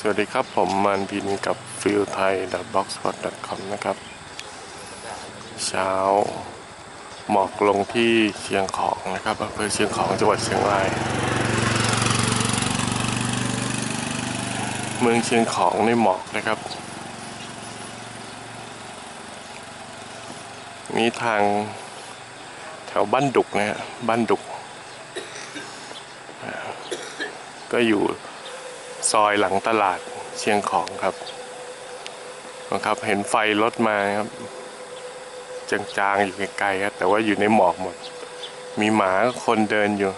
สวัสดีครับผมมันพินกับฟิลไทย b o x s p o t c o m นะครับ เช้าหมอกลงที่เชียงของนะครับอำเภอเชียงของจังหวัดเชียงราย เมืองเชียงของในหมอกนะครับมีทางแถวบ้านดุกนะฮะบ้านดุก ก็อยู่ ซอยหลังตลาดเชียงของครับนะครับ เห็นไฟรถมาครับ จางๆ อยู่ไกลๆครับ แต่ว่าอยู่ในหมอกหมด มีหมาคนเดินอยู่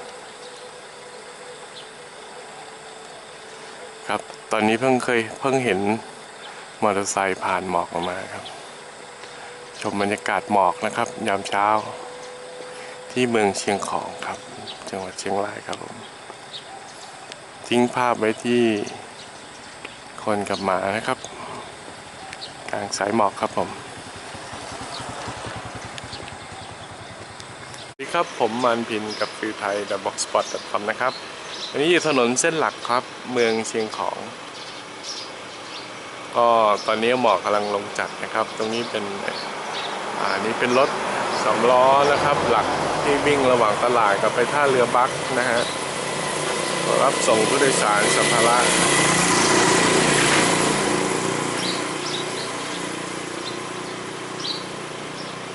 ครับ ตอนนี้เพิ่งเคยเพิ่งเห็นมอเตอร์ไซค์ผ่านหมอกออกมาครับ ชมบรรยากาศหมอกนะครับ ยามเช้า ที่เมืองเชียงของครับ จังหวัดเชียงรายครับผม ทิ้งภาพไว้ที่คนกับหมานะครับ กลางสายหมอกครับผมสวัสดีครับผมมันพินกับฟิวไทย t h e b o x s p o t c o m นะครับ อันนี้อยู่ถนนเส้นหลักครับ เมืองเชียงของ ก็ตอนนี้หมอกกำลังลงจัดนะครับ ตรงนี้เป็นอ่านี่เป็นรถสำล้อนะครับ หลักที่วิ่งระหว่างตลาดกับไปท่าเรือบักนะฮะ รับส่งผู้โดยสารสัมภาระ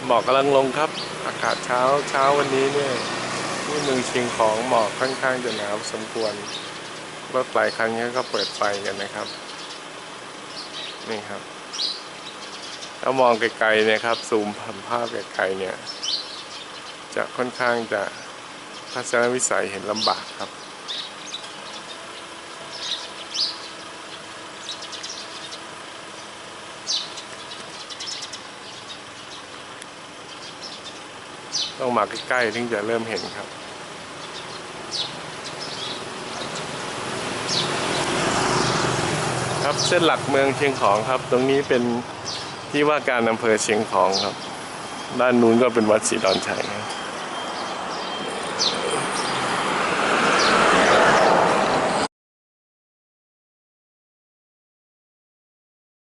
หมอกกำลังลงครับ อากาศเช้าเช้าวันนี้เนี่ยที่เมืองเชียงของหมอกค่อนข้างจะหนาวสมควรรถหลายคันนี้ก็เปิดไฟกันนะครับ นี่ครับถ้ามองไกลๆเนี่ยครับซูมภาพไกลๆเนี่ย จะค่อนข้างจะทัศนวิสัยเห็นลำบากครับ ต้องมาใกล้ๆถึงจะเริ่มเห็นครับ ครับเส้นหลักเมืองเชียงของครับ ตรงนี้เป็นที่ว่าการอำเภอเชียงของครับ ด้านนู้นก็เป็นวัดศรีดอนชัยครับ